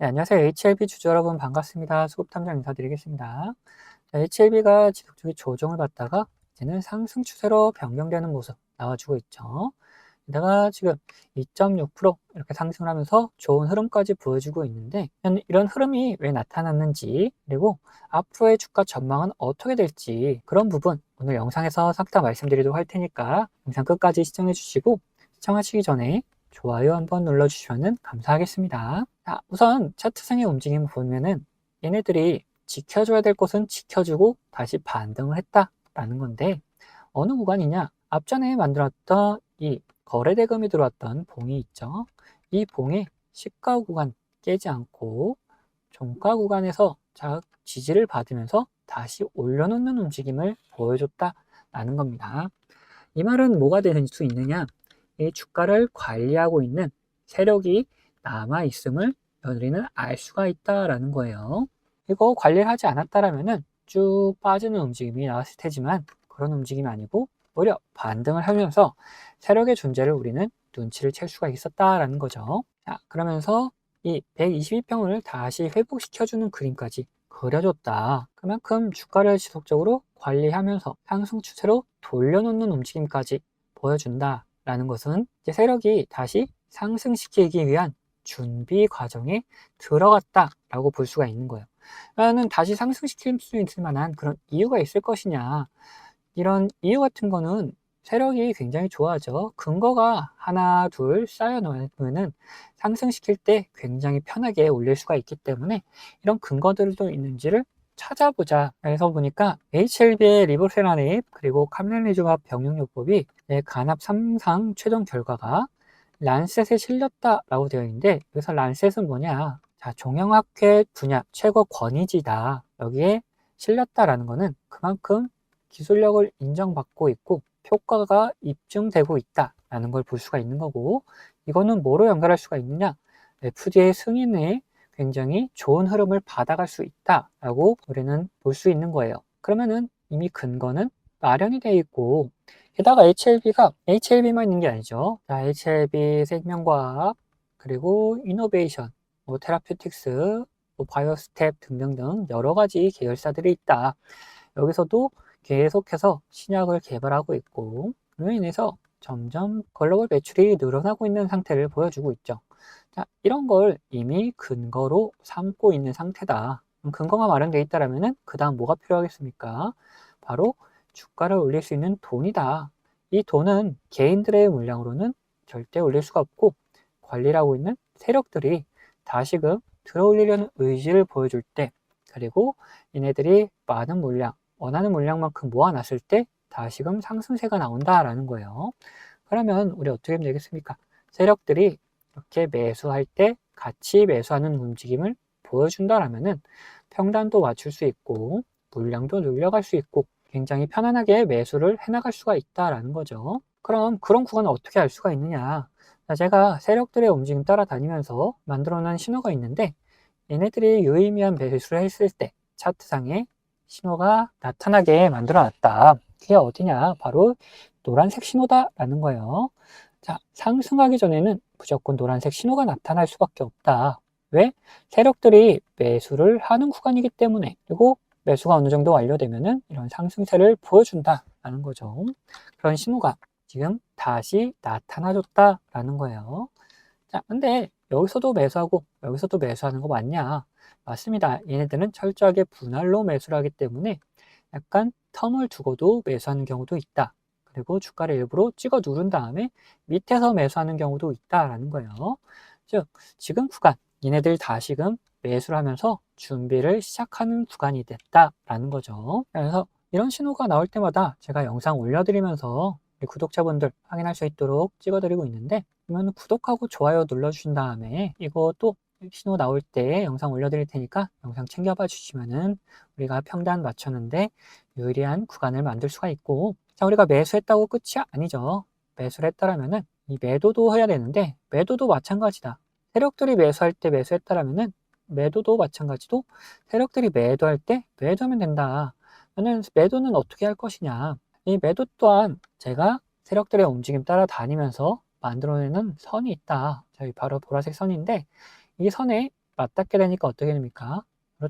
네, 안녕하세요. HLB 주주 여러분 반갑습니다. 수급탐정 인사드리겠습니다. HLB가 지속적인 조정을 받다가 이제는 상승 추세로 변경되는 모습 나와주고 있죠. 게다가 지금 2.6% 이렇게 상승을 하면서 좋은 흐름까지 보여주고 있는데 이런 흐름이 왜 나타났는지 그리고 앞으로의 주가 전망은 어떻게 될지 그런 부분 오늘 영상에서 싹 다 말씀드리도록 할 테니까 영상 끝까지 시청해 주시고 시청하시기 전에 좋아요 한번 눌러주시면 감사하겠습니다. 자, 우선 차트상의 움직임을 보면은 얘네들이 지켜줘야 될 곳은 지켜주고 다시 반등을 했다라는 건데 어느 구간이냐? 앞전에 만들었던 이 거래대금이 들어왔던 봉이 있죠. 이 봉의 시가 구간 깨지 않고 종가 구간에서 자 지지를 받으면서 다시 올려놓는 움직임을 보여줬다라는 겁니다. 이 말은 뭐가 될수 있느냐? 이 주가를 관리하고 있는 세력이 남아 있음을 우리는 알 수가 있다라는 거예요. 이거 관리를 하지 않았다라면은 쭉 빠지는 움직임이 나왔을 테지만 그런 움직임이 아니고 오히려 반등을 하면서 세력의 존재를 우리는 눈치를 챌 수가 있었다라는 거죠. 자, 그러면서 이 122평을 다시 회복시켜주는 그림까지 그려줬다. 그만큼 주가를 지속적으로 관리하면서 상승 추세로 돌려놓는 움직임까지 보여준다. 라는 것은 이제 세력이 다시 상승시키기 위한 준비 과정에 들어갔다라고 볼 수가 있는 거예요. 나는 다시 상승시킬 수 있을 만한 그런 이유가 있을 것이냐. 이런 이유 같은 거는 세력이 굉장히 좋아하죠. 근거가 하나, 둘 쌓여 놓으면은 상승시킬 때 굉장히 편하게 올릴 수가 있기 때문에 이런 근거들도 있는지를 찾아보자 해서 보니까 HLB의 리보세라닙 그리고 카멜리조합 병용요법이 네, 간합 3상 최종 결과가 란셋에 실렸다라고 되어 있는데 여기서 란셋은 뭐냐? 자 종양학회 분야 최고 권위지다. 여기에 실렸다라는 것은 그만큼 기술력을 인정받고 있고 효과가 입증되고 있다라는 걸 볼 수가 있는 거고 이거는 뭐로 연결할 수가 있느냐? FDA 승인의 굉장히 좋은 흐름을 받아갈 수 있다라고 우리는 볼 수 있는 거예요. 그러면은 이미 근거는 마련이 되어 있고 게다가 HLB가 HLB만 있는 게 아니죠. 자, HLB 생명과학 그리고 이노베이션, 뭐 테라퓨틱스, 뭐 바이오스텝 등등등 여러 가지 계열사들이 있다. 여기서도 계속해서 신약을 개발하고 있고 그로 인해서 점점 글로벌 매출이 늘어나고 있는 상태를 보여주고 있죠. 자, 이런 걸 이미 근거로 삼고 있는 상태다. 근거가 마련되어 있다면 그 다음 뭐가 필요하겠습니까? 바로 주가를 올릴 수 있는 돈이다. 이 돈은 개인들의 물량으로는 절대 올릴 수가 없고 관리를 하고 있는 세력들이 다시금 들어올리려는 의지를 보여줄 때 그리고 얘네들이 많은 물량, 원하는 물량만큼 모아놨을 때 다시금 상승세가 나온다라는 거예요. 그러면 우리 어떻게 하면 되겠습니까? 세력들이 이렇게 매수할 때 같이 매수하는 움직임을 보여준다라면은 평단도 맞출 수 있고 물량도 늘려갈 수 있고 굉장히 편안하게 매수를 해나갈 수가 있다라는 거죠. 그럼 그런 구간을 어떻게 알 수가 있느냐? 제가 세력들의 움직임 따라다니면서 만들어 놓은 신호가 있는데 얘네들이 유의미한 매수를 했을 때 차트상에 신호가 나타나게 만들어 놨다. 그게 어디냐? 바로 노란색 신호다라는 거예요. 자, 상승하기 전에는 무조건 노란색 신호가 나타날 수밖에 없다. 왜? 세력들이 매수를 하는 구간이기 때문에 그리고 매수가 어느 정도 완료되면은 이런 상승세를 보여준다라는 거죠. 그런 신호가 지금 다시 나타나줬다라는 거예요. 자, 근데 여기서도 매수하고 여기서도 매수하는 거 맞냐? 맞습니다. 얘네들은 철저하게 분할로 매수를 하기 때문에 약간 텀을 두고도 매수하는 경우도 있다. 그리고 주가를 일부러 찍어 누른 다음에 밑에서 매수하는 경우도 있다라는 거예요. 즉, 지금 구간, 얘네들 다시금 매수를 하면서 준비를 시작하는 구간이 됐다라는 거죠. 그래서 이런 신호가 나올 때마다 제가 영상 올려드리면서 구독자분들 확인할 수 있도록 찍어드리고 있는데 그러면 구독하고 좋아요 눌러주신 다음에 또 신호 나올 때 영상 올려드릴 테니까 영상 챙겨봐 주시면은 우리가 평단 맞췄는데 유리한 구간을 만들 수가 있고 자, 우리가 매수했다고 끝이 아니죠. 매수를 했다라면은 이 매도도 해야 되는데 매도도 마찬가지다. 세력들이 매수할 때 매수했다라면은 매도도 마찬가지도 세력들이 매도할 때 매도하면 된다. 저는 매도는 어떻게 할 것이냐. 이 매도 또한 제가 세력들의 움직임 따라 다니면서 만들어내는 선이 있다. 저희 바로 보라색 선인데 이 선에 맞닿게 되니까 어떻게 됩니까?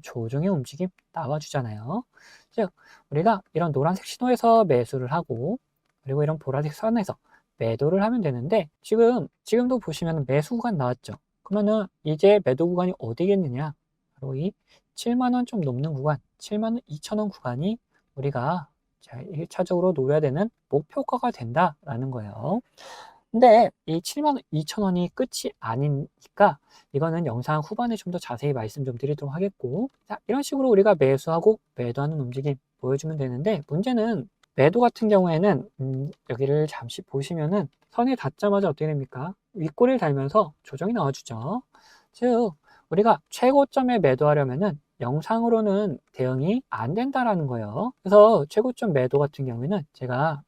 조정의 움직임 나와주잖아요. 즉, 우리가 이런 노란색 신호에서 매수를 하고, 그리고 이런 보라색 선에서 매도를 하면 되는데, 지금, 지금도 보시면 매수 구간 나왔죠? 그러면은 이제 매도 구간이 어디겠느냐? 바로 이 7만 원 좀 넘는 구간, 7만 원 2천 원 구간이 우리가 자, 1차적으로 노려야 되는 목표가가 된다라는 거예요. 근데 이 7만 2천 원이 끝이 아니니까 이거는 영상 후반에 좀 더 자세히 말씀 좀 드리도록 하겠고 자, 이런 식으로 우리가 매수하고 매도하는 움직임 보여주면 되는데 문제는 매도 같은 경우에는 음, 여기를 잠시 보시면은 선에 닿자마자 어떻게 됩니까? 윗꼬리를 달면서 조정이 나와주죠. 즉 우리가 최고점에 매도하려면은 영상으로는 대응이 안 된다라는 거예요. 그래서 최고점 매도 같은 경우에는 제가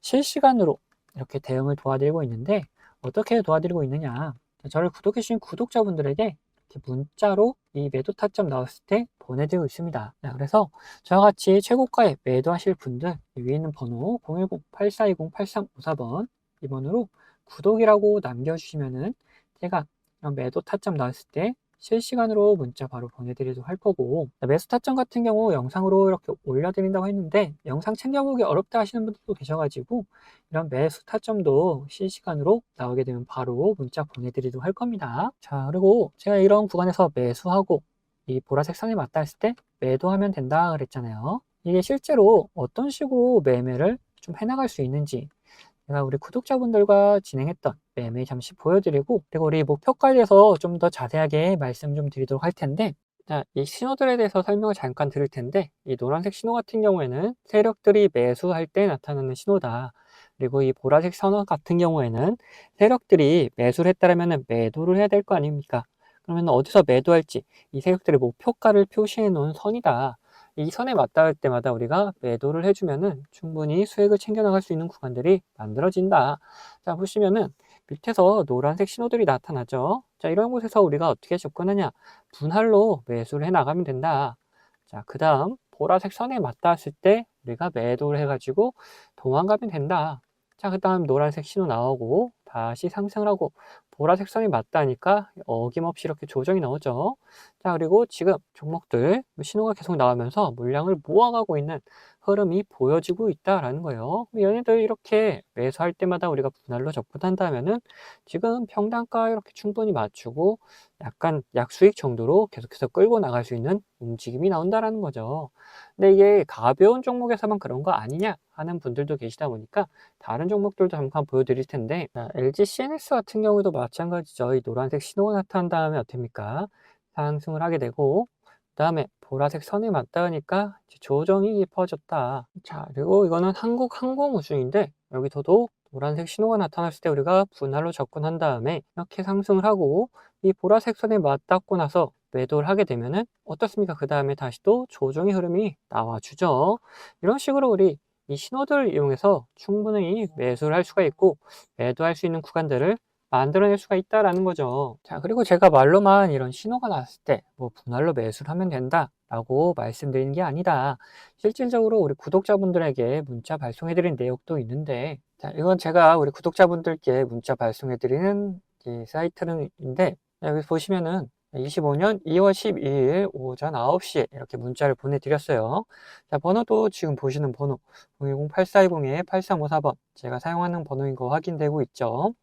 실시간으로 이렇게 대응을 도와드리고 있는데 어떻게 도와드리고 있느냐? 저를 구독해 주신 구독자분들에게 문자로 이 매도 타점 나왔을 때 보내드리고 있습니다. 자, 그래서 저와 같이 최고가에 매도하실 분들 위에 있는 번호 010-8420-8354번 이 번호로 구독이라고 남겨주시면은 제가 매도 타점 나왔을 때 실시간으로 문자 바로 보내드리도록 할 거고 매수 타점 같은 경우 영상으로 이렇게 올려드린다고 했는데 영상 챙겨보기 어렵다 하시는 분들도 계셔가지고 이런 매수 타점도 실시간으로 나오게 되면 바로 문자 보내드리도록 할 겁니다. 자 그리고 제가 이런 구간에서 매수하고 이 보라색 선에 맞닿아 있을 때 매도하면 된다 그랬잖아요. 이게 실제로 어떤 식으로 매매를 좀 해나갈 수 있는지 제가 우리 구독자분들과 진행했던 매매 잠시 보여드리고 그리고 우리 목표가에 대해서 좀 더 자세하게 말씀 좀 드리도록 할 텐데 자, 이 신호들에 대해서 설명을 잠깐 드릴 텐데 이 노란색 신호 같은 경우에는 세력들이 매수할 때 나타나는 신호다. 그리고 이 보라색 선호 같은 경우에는 세력들이 매수를 했다면 매도를 해야 될 거 아닙니까? 그러면 어디서 매도할지 이 세력들의 목표가를 표시해 놓은 선이다. 이 선에 맞닿을 때마다 우리가 매도를 해주면은 충분히 수익을 챙겨나갈 수 있는 구간들이 만들어진다. 자, 보시면은 밑에서 노란색 신호들이 나타나죠. 자, 이런 곳에서 우리가 어떻게 접근하냐? 분할로 매수를 해 나가면 된다. 자, 그 다음 보라색 선에 맞닿았을 때 우리가 매도를 해가지고 도망가면 된다. 자, 그 다음 노란색 신호 나오고 다시 상승을 하고 보라색 선이 맞다니까 어김없이 이렇게 조정이 나오죠. 자, 그리고 지금 종목들 신호가 계속 나오면서 물량을 모아가고 있는 흐름이 보여지고 있다라는 거예요. 얘네들 이렇게 매수할 때마다 우리가 분할로 접근한다면은 지금 평단가 이렇게 충분히 맞추고 약간 약수익 정도로 계속해서 끌고 나갈 수 있는 움직임이 나온다라는 거죠. 근데 이게 가벼운 종목에서만 그런 거 아니냐 하는 분들도 계시다 보니까 다른 종목들도 잠깐 보여드릴 텐데 자, LG CNS 같은 경우도 마찬가지죠. 이 노란색 신호가 나타난 다음에 어떻습니까? 상승을 하게 되고 그 다음에 보라색 선이 맞닿으니까 조정이 깊어졌다. 자, 그리고 이거는 한국 항공우주인데 여기서도 노란색 신호가 나타났을 때 우리가 분할로 접근한 다음에 이렇게 상승을 하고 이 보라색 선에 맞닿고 나서 매도를 하게 되면은 어떻습니까? 그 다음에 다시 또 조정의 흐름이 나와주죠. 이런 식으로 우리 이 신호들을 이용해서 충분히 매수를 할 수가 있고 매도할 수 있는 구간들을 만들어낼 수가 있다라는 거죠. 자, 그리고 제가 말로만 이런 신호가 났을 때 뭐 분할로 매수를 하면 된다 라고 말씀드리는 게 아니다. 실질적으로 우리 구독자분들에게 문자 발송해 드린 내용도 있는데 자, 이건 제가 우리 구독자분들께 문자 발송해 드리는 사이트인데 여기 보시면은 25년 2월 12일 오전 9시에 이렇게 문자를 보내드렸어요. 자, 번호도 지금 보시는 번호 010-8420-8354번 제가 사용하는 번호인 거 확인되고 있죠.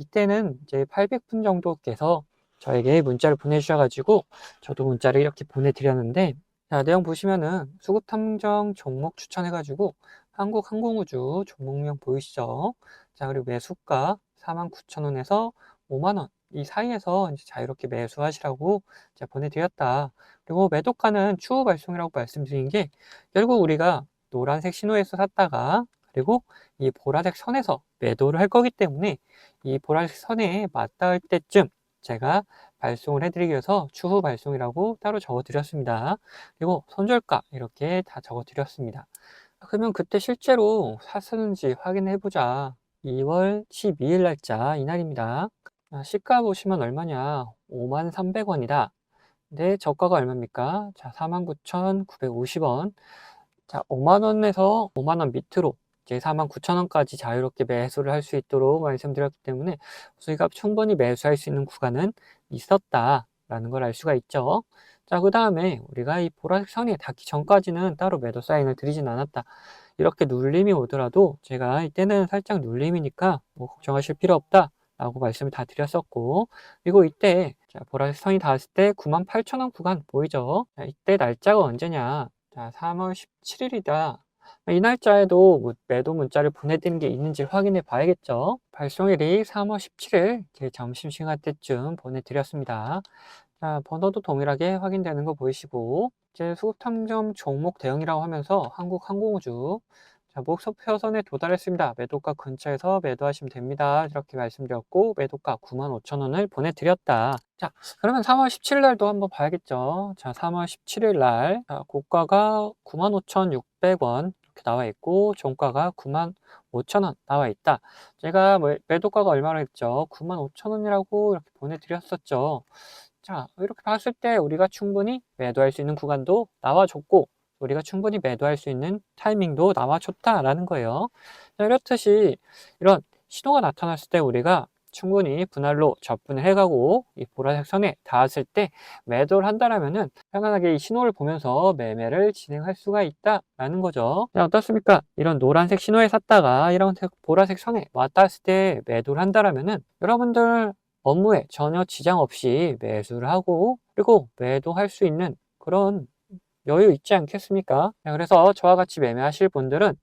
이때는 이제 800분 정도께서 저에게 문자를 보내주셔가지고 저도 문자를 이렇게 보내드렸는데 자, 내용 보시면은 수급 탐정 종목 추천해가지고 한국항공우주 종목명 보이시죠? 자, 그리고 매수가 49,000원에서 5만원 이 사이에서 이제 자유롭게 매수하시라고 제가 보내드렸다. 그리고 매도가는 추후 발송이라고 말씀드린 게 결국 우리가 노란색 신호에서 샀다가 그리고 이 보라색 선에서 매도를 할 거기 때문에 이 보라색 선에 맞닿을 때쯤 제가 발송을 해드리기 위해서 추후 발송이라고 따로 적어 드렸습니다. 그리고 손절가 이렇게 다 적어 드렸습니다. 그러면 그때 실제로 샀었는지 확인해 보자. 2월 12일 날짜 이날입니다. 아, 시가 보시면 얼마냐? 53,300원이다. 근데 저가가 얼마입니까? 자, 49,950원. 자, 5만원에서 5만원 밑으로 이제 49,000원까지 자유롭게 매수를 할 수 있도록 말씀드렸기 때문에 수익값 충분히 매수할 수 있는 구간은 있었다. 라는 걸 알 수가 있죠. 자, 그 다음에 우리가 이 보라색 선이 닿기 전까지는 따로 매도 사인을 드리진 않았다. 이렇게 눌림이 오더라도 제가 이때는 살짝 눌림이니까 뭐 걱정하실 필요 없다. 라고 말씀을 다 드렸었고, 그리고 이때 자, 보라색 선이 닿았을 때 98,000원 구간 보이죠? 자, 이때 날짜가 언제냐? 자, 3월 17일이다. 이 날짜에도 뭐 매도 문자를 보내드린 게 있는지 확인해 봐야겠죠. 발송일이 3월 17일 제 점심시간 때쯤 보내드렸습니다. 자, 번호도 동일하게 확인되는 거 보이시고 이제 수급 탐정 종목 대응이라고 하면서 한국항공우주 자, 목표선에 도달했습니다. 매도가 근처에서 매도하시면 됩니다. 이렇게 말씀드렸고 매도가 95,000원을 보내드렸다. 자, 그러면 3월 17일 날도 한번 봐야겠죠. 자, 3월 17일 날 자, 고가가 95,600원 이렇게 나와 있고 종가가 95,000원 나와 있다. 제가 뭐 매도가가 얼마나 했죠? 95,000원이라고 이렇게 보내드렸었죠. 자, 이렇게 봤을 때 우리가 충분히 매도할 수 있는 구간도 나와줬고 우리가 충분히 매도할 수 있는 타이밍도 나와줬다라는 거예요. 자, 이렇듯이 이런 신호가 나타났을 때 우리가 충분히 분할로 접근을 해가고 이 보라색 선에 닿았을 때 매도를 한다라면은 편안하게 이 신호를 보면서 매매를 진행할 수가 있다라는 거죠. 자, 어떻습니까? 이런 노란색 신호에 샀다가 이런 보라색 선에 왔다 때 매도를 한다라면은 여러분들 업무에 전혀 지장 없이 매수를 하고 그리고 매도할 수 있는 그런 여유 있지 않겠습니까? 그래서 저와 같이 매매하실 분들은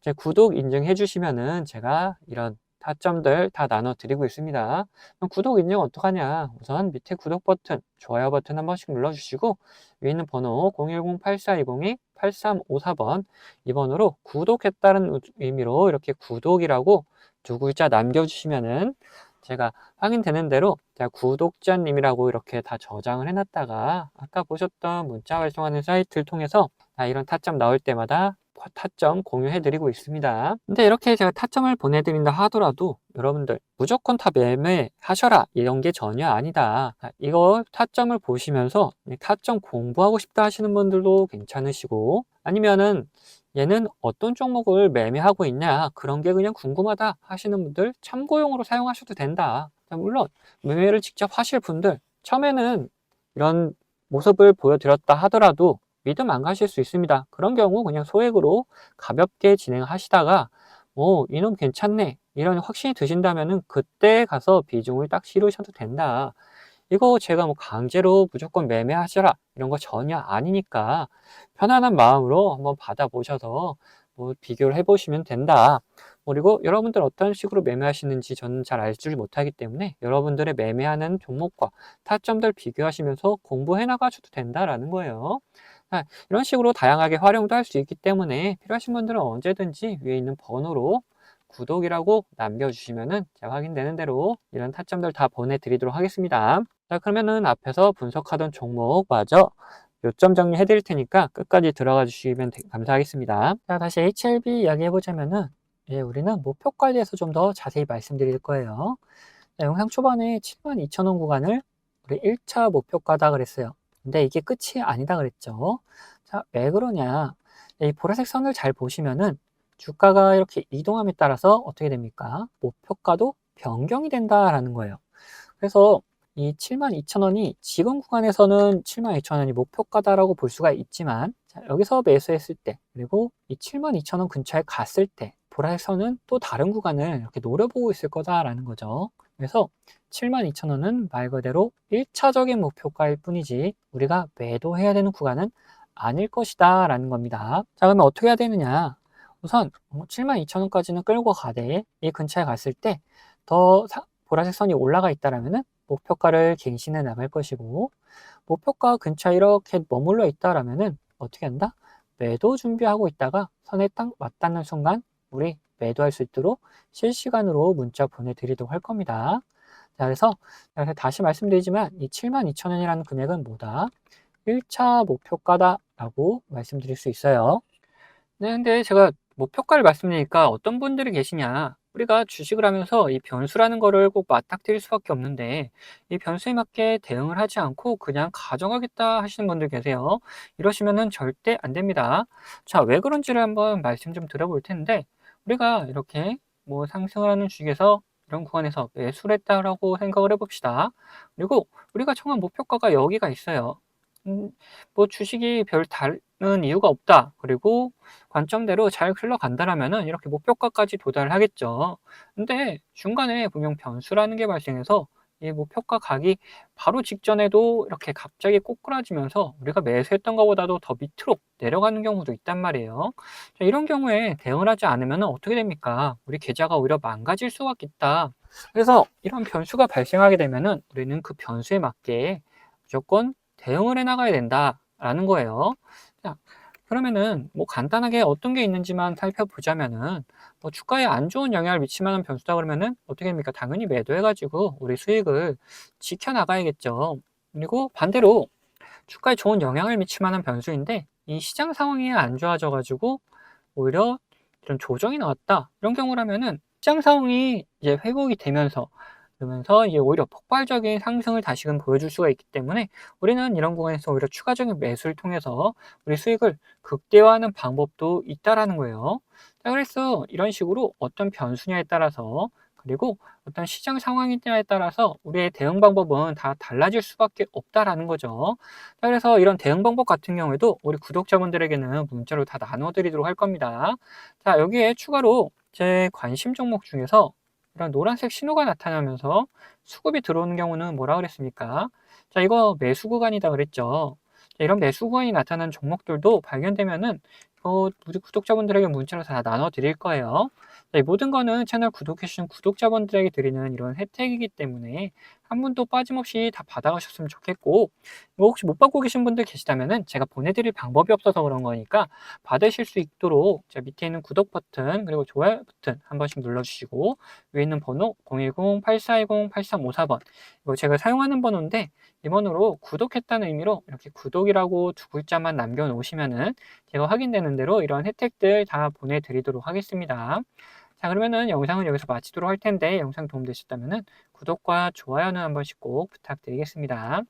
제 구독 인증해 주시면은 제가 이런 타점들 다 나눠 드리고 있습니다. 구독 인증 어떡하냐? 우선 밑에 구독 버튼, 좋아요 버튼 한 번씩 눌러 주시고 위에 있는 번호 010-8420-8354번 이 번호로 구독했다는 의미로 이렇게 구독이라고 두 글자 남겨 주시면은 제가 확인되는 대로 제가 구독자님이라고 이렇게 다 저장을 해놨다가 아까 보셨던 문자 활성하는 사이트를 통해서 이런 타점 나올 때마다 타점 공유해드리고 있습니다. 근데 이렇게 제가 타점을 보내드린다 하더라도 여러분들 무조건 다 매매하셔라 이런 게 전혀 아니다. 이거 타점을 보시면서 타점 공부하고 싶다 하시는 분들도 괜찮으시고 아니면은 얘는 어떤 종목을 매매하고 있냐 그런 게 그냥 궁금하다 하시는 분들 참고용으로 사용하셔도 된다 물론 매매를 직접 하실 분들 처음에는 이런 모습을 보여드렸다 하더라도 믿음 안 가실 수 있습니다 그런 경우 그냥 소액으로 가볍게 진행하시다가 뭐 이놈 괜찮네 이런 확신이 드신다면은 그때 가서 비중을 딱 실으셔도 된다 이거 제가 뭐 강제로 무조건 매매하셔라 이런 거 전혀 아니니까 편안한 마음으로 한번 받아보셔서 뭐 비교를 해보시면 된다. 그리고 여러분들 어떤 식으로 매매하시는지 저는 잘 알지 못하기 때문에 여러분들의 매매하는 종목과 타점들 비교하시면서 공부해 나가셔도 된다라는 거예요. 이런 식으로 다양하게 활용도 할 수 있기 때문에 필요하신 분들은 언제든지 위에 있는 번호로 구독이라고 남겨주시면은 제가 확인되는 대로 이런 타점들 다 보내드리도록 하겠습니다. 자, 그러면은 앞에서 분석하던 종목 마저 요점 정리 해 드릴 테니까 끝까지 들어가 주시면 감사하겠습니다. 자, 다시 HLB 이야기 해보자면은 예, 우리는 목표 관리에서 좀 더 자세히 말씀드릴 거예요. 자, 영상 초반에 72,000원 구간을 우리 1차 목표가다 그랬어요. 근데 이게 끝이 아니다 그랬죠. 자, 왜 그러냐? 이 보라색 선을 잘 보시면은 주가가 이렇게 이동함에 따라서 어떻게 됩니까? 목표가도 변경이 된다라는 거예요. 그래서 이 72,000원이 지금 구간에서는 72,000원이 목표가다라고 볼 수가 있지만 자, 여기서 매수했을 때 그리고 이 72,000원 근처에 갔을 때 보라색 선은 또 다른 구간을 이렇게 노려보고 있을 거다라는 거죠. 그래서 72,000원은 말 그대로 1차적인 목표가일 뿐이지 우리가 매도해야 되는 구간은 아닐 것이다 라는 겁니다. 자 그러면 어떻게 해야 되느냐 우선 72,000원까지는 끌고 가되 이 근처에 갔을 때 더 보라색 선이 올라가 있다라면 은 목표가를 갱신해 나갈 것이고 목표가 근처에 이렇게 머물러 있다라면 은 어떻게 한다? 매도 준비하고 있다가 선에 딱 맞닿는 순간 우리 매도할 수 있도록 실시간으로 문자 보내드리도록 할 겁니다. 자, 그래서 다시 말씀드리지만 이 72,000원이라는 금액은 뭐다? 1차 목표가다라고 말씀드릴 수 있어요. 네, 근데 제가 목표가를 말씀드리니까 어떤 분들이 계시냐? 우리가 주식을 하면서 이 변수라는 거를 꼭 맞닥뜨릴 수밖에 없는데 이 변수에 맞게 대응을 하지 않고 그냥 가져가겠다 하시는 분들 계세요. 이러시면은 절대 안 됩니다. 자, 왜 그런지를 한번 말씀 좀 드려볼 텐데 우리가 이렇게 뭐 상승을 하는 주식에서 이런 구간에서 매수를 했다라고 생각을 해봅시다. 그리고 우리가 정한 목표가가 여기가 있어요. 음, 뭐 주식이 별 다른 이유가 없다. 그리고 관점대로 잘 흘러간다라면은 이렇게 목표가까지 도달을 하겠죠. 근데 중간에 분명 변수라는 게 발생해서 이 목표가 가기 바로 직전에도 이렇게 갑자기 꼬꾸라지면서 우리가 매수했던 것보다도 더 밑으로 내려가는 경우도 있단 말이에요. 자, 이런 경우에 대응을 하지 않으면 어떻게 됩니까? 우리 계좌가 오히려 망가질 수가 있다. 그래서 이런 변수가 발생하게 되면은 우리는 그 변수에 맞게 무조건 대응을 해 나가야 된다라는 거예요. 자, 그러면은 뭐 간단하게 어떤 게 있는지만 살펴보자면은 뭐 주가에 안 좋은 영향을 미칠 만한 변수다 그러면은 어떻게 됩니까? 당연히 매도해가지고 우리 수익을 지켜나가야겠죠. 그리고 반대로 주가에 좋은 영향을 미칠 만한 변수인데 이 시장 상황이 안 좋아져가지고 오히려 이런 조정이 나왔다. 이런 경우라면은 시장 상황이 이제 회복이 되면서 그러면서 이제 오히려 폭발적인 상승을 다시금 보여줄 수가 있기 때문에 우리는 이런 구간에서 오히려 추가적인 매수를 통해서 우리 수익을 극대화하는 방법도 있다라는 거예요. 자, 그래서 이런 식으로 어떤 변수냐에 따라서 그리고 어떤 시장 상황이냐에 따라서 우리의 대응 방법은 다 달라질 수밖에 없다라는 거죠. 자, 그래서 이런 대응 방법 같은 경우에도 우리 구독자분들에게는 문자로 다 나눠 드리도록 할 겁니다. 자, 여기에 추가로 제 관심 종목 중에서 이런 노란색 신호가 나타나면서 수급이 들어오는 경우는 뭐라 그랬습니까? 자, 이거 매수 구간이다 그랬죠. 자, 이런 매수 구간이 나타난 종목들도 발견되면은 어, 우리 구독자분들에게 문자로 다 나눠 드릴 거예요. 자, 이 모든 거는 채널 구독해주신 구독자분들에게 드리는 이런 혜택이기 때문에 한 분도 빠짐없이 다 받아가셨으면 좋겠고 이거 혹시 못 받고 계신 분들 계시다면은 제가 보내드릴 방법이 없어서 그런 거니까 받으실 수 있도록 자 밑에 있는 구독 버튼 그리고 좋아요 버튼 한 번씩 눌러주시고 위에 있는 번호 010-8420-8354번 이거 제가 사용하는 번호인데 이 번호로 구독했다는 의미로 이렇게 구독이라고 두 글자만 남겨놓으시면은 제가 확인되는 대로 이런 혜택들 다 보내드리도록 하겠습니다. 자 그러면은 영상은 여기서 마치도록 할 텐데 영상 도움되셨다면은 구독과 좋아요는 한 번씩 꼭 부탁드리겠습니다.